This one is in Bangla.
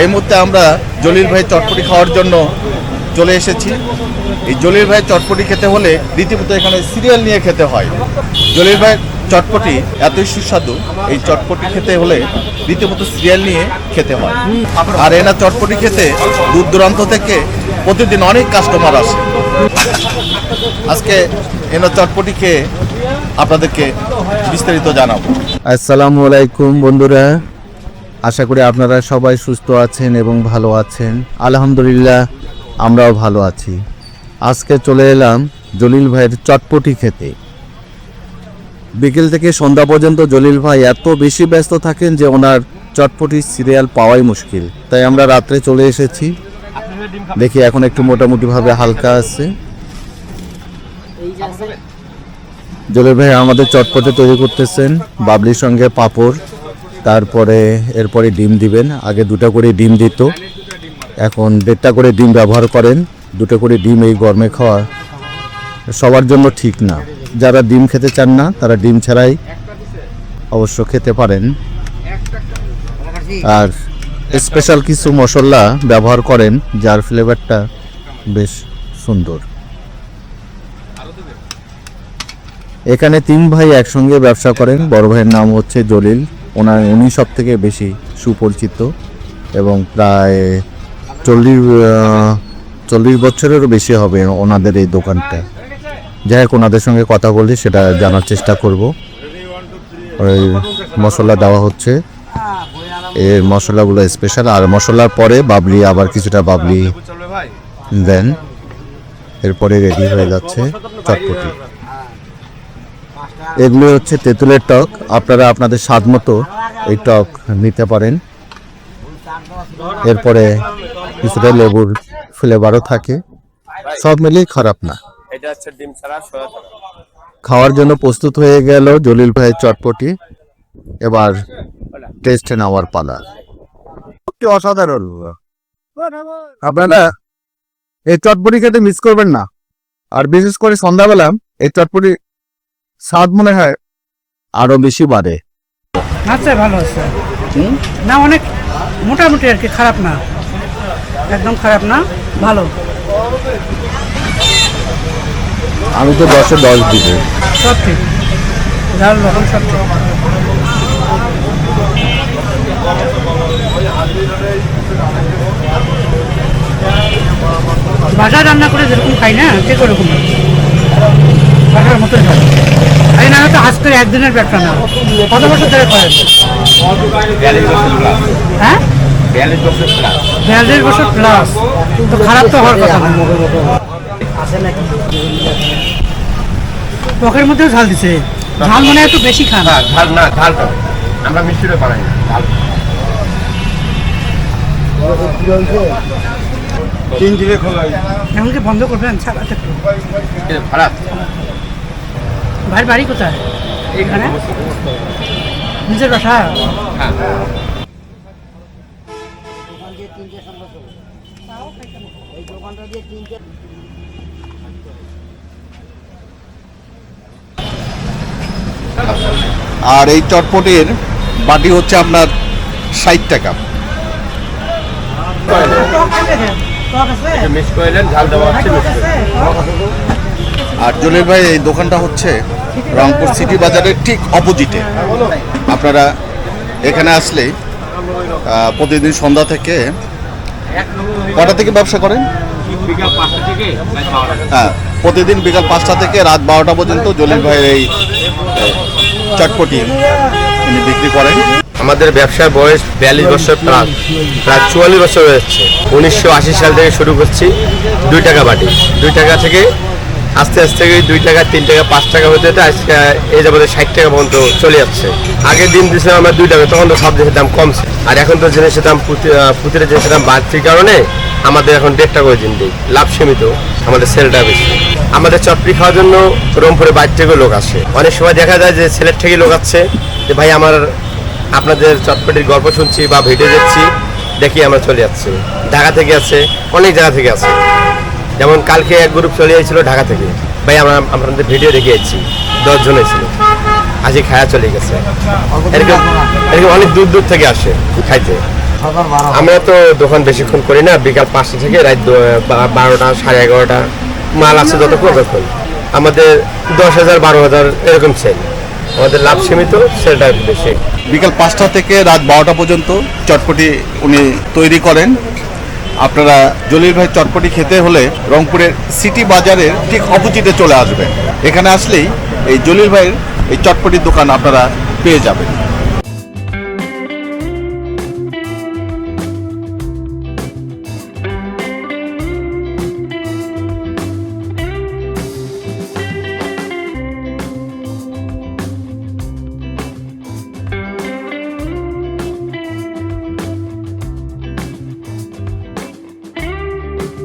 এই মুহূর্তে আমরা জলিল ভাই চটপটি খাওয়ার জন্য চলে এসেছি। এই জলিল ভাই চটপটি খেতে হলে রীতিমতো এখানে সিরিয়াল নিয়ে খেতে হয়। জলিল ভাই চটপটি এতই সুস্বাদু, এই চটপটি খেতে হলে রীতিমতো সিরিয়াল নিয়ে খেতে হয়। আর এনা চটপটি খেতে দূর দূরান্ত থেকে প্রতিদিন অনেক কাস্টমার আসে। আজকে এনা চটপটি খেয়ে আপনাদেরকে বিস্তারিত জানাব। আসসালামু আলাইকুম বন্ধুরা। আশা করি আপনারা সবাই সুস্থ আছেন এবং ভালো আছেন। আলহামদুলিল্লাহ, আমরাও ভালো আছি। আজকে চলে এলাম জলিল ভাইয়ের চটপটি খেতে। বিকেল থেকে সন্ধ্যা পর্যন্ত জলিল ভাই এত বেশি ব্যস্ত থাকেন যে ওনার চটপটি সিরিয়াল পাওয়াই মুশকিল। তাই আমরা রাত্রে চলে এসেছি। দেখি এখন একটু মোটামুটিভাবে হালকা আছে। জলিল ভাই আমাদের চটপটে তৈরি করতেছেন, বাবলির সঙ্গে পাঁপড়। তারপরে এরপরে ডিম দিবেন। আগে দুটো করে ডিম দিত। এখন দেড়টা করে ডিম ব্যবহার করেন। দুটো করে ডিম এই গরমে খাওয়া সবার জন্য ঠিক না। যারা ডিম খেতে চান না, তারা ডিম ছাড়াই অবশ্য খেতে পারেন। আর স্পেশাল কিছু মশলা ব্যবহার করেন, যার ফ্লেভারটা বেশ সুন্দর। এখানে তিন ভাই একসঙ্গে ব্যবসা করেন। বড় ভাইয়ের নাম হচ্ছে জলিল। ওনার উনি সব থেকে বেশি সুপরিচিত এবং প্রায় চল্লিশ চল্লিশ বছরেরও বেশি হবে ওনাদের এই দোকানটা। যাই হোক, ওনাদের সঙ্গে কথা বলি সেটা জানার চেষ্টা করব। ওই মশলা দেওয়া হচ্ছে। এই মশলাগুলো স্পেশাল আর মশলার পরে বাবলি, আবার কিছুটা বাবলি দেন এরপরে রেডি হয়ে যাচ্ছে চটপটি। এগুলো হচ্ছে তেঁতুলের টক। আপনারা আপনাদের স্বাদ মতো এই টক নিতে পারেন। এরপরে কিছুটা লেবুর ফ্লেভারও থাকে। সব মিলিয়ে খারাপ না। খাওয়ার জন্য প্রস্তুত হয়ে গেল জলিল ভাইয়ের চটপটি। এবার টেস্টে নেওয়ার পালা। অসাধারণ। আপনারা এই চটপটি খেতে মিস করবেন না। আর বিশেষ করে সন্ধ্যাবেলা এই চটপটি স্বাদ মনে হয় আরও বেশি বাড়ে। আচ্ছা ভালো আছে। না অনেক মোটামুটি আর কি খারাপ না। একদম খারাপ না ভালো। আমি তো দশে দশ দিব। সব ঠিক। ঝাল লবণ সব ঠিক। বাসায় রান্না করে যেরকম খাই না ঠিক ওরকম বাসার মতো এই না হয়তো আজকে একদিনের ব্যবসা না। কত বছর ধরে করেন? হ্যাঁ? বিয়াল্লিশ বছর প্লাস তো খারাপ তো হওয়ার কথা টকের মধ্যেও ঝাল দিছে। ঝাল মনে হয় একটু বেশি খান। না ঝাল না ঝাল আমরা মিষ্টিটা বানাই না ঝাল। তিন দিকে খোলা এমনকি বন্ধ করবেন ছাড়াতে। ভাইয়ের বাড়ি কোথায়? এখানে? নিজের বাসা? হ্যাঁ আর এই চটপটের বাটি হচ্ছে আপনার ষাট টাকা। আর জলিল ভাই এই দোকানটা হচ্ছে রংপুর সিটি বাজারের ঠিক অপোজিটে। আপনারা এখানে আসলে প্রতিদিন সন্ধ্যা থেকে কটা থেকে ব্যবসা করেন? প্রায় হ্যাঁ প্রতিদিন বিকাল পাঁচটা থেকে রাত বারোটা পর্যন্ত জলিল ভাইয়ের এই চটপটি তিনি বিক্রি করেন। আমাদের ব্যবসার বয়স বিয়াল্লিশ বছর প্লাস প্রায় চুয়াল্লিশ বছর হয়েছে উনিশশো আশি সাল থেকে শুরু করছি, দুই টাকা বাটি। দুই টাকা থেকে আস্তে আস্তে দুই টাকা, তিন টাকা, পাঁচ টাকা হতে হতে আজকে এই যাবতে ষাট টাকা পর্যন্ত চলে যাচ্ছে। আগের দিন দিয়েছিলাম আমরা দুই টাকা, তখন তো সব জিনিসের দাম কমছে। আর এখন তো জিনিসের দাম প্রতিটা জিনিসের দাম বাড়তির কারণে আমাদের এখন দেড় টাকা করে দিন দিই। লাভ সীমিত, আমাদের সেলটা বেশি। আমাদের চটপটি খাওয়ার জন্য রংপুরে বাইর থেকেও লোক আসে। অনেক সময় দেখা যায় যে ছেলের থেকে লোক আসছে যে, ভাই, আমার আপনাদের চটপটির গল্প শুনছি বা ভিডিও দেখছি, দেখি আমরা চলে যাচ্ছি। ঢাকা থেকে আছে, অনেক জায়গা থেকে আছে। যেমন কালকে এক গ্রুপ চলে যাচ্ছিল ঢাকা থেকে। ভাই আমরা আপনাদের ভিডিও দেখে যাচ্ছি দশজন ছিল আজকে খায়া চলে গেছে। এরকম এরকম অনেক দূর দূর থেকে আসে খাইতে। আমরা তো দোকান বেশিক্ষণ করি না বিকাল পাঁচটা থেকে রাত বারোটা সাড়ে এগারোটা। মাল আছে যতক্ষণ ততক্ষণ। আমাদের দশ হাজার বারো হাজার এরকম সেল আমাদের লাভ সীমিত সেলটা বেশি। বিকাল পাঁচটা থেকে রাত বারোটা পর্যন্ত চটপটি উনি তৈরি করেন। আপনারা জলিল ভাই চটপটি খেতে হলে রংপুরের সিটি বাজারের ঠিক অপোজিটে চলে আসবেন। এখানে আসলেই এই জলিল ভাইয়ের এই চটপটির দোকান আপনারা পেয়ে যাবেন।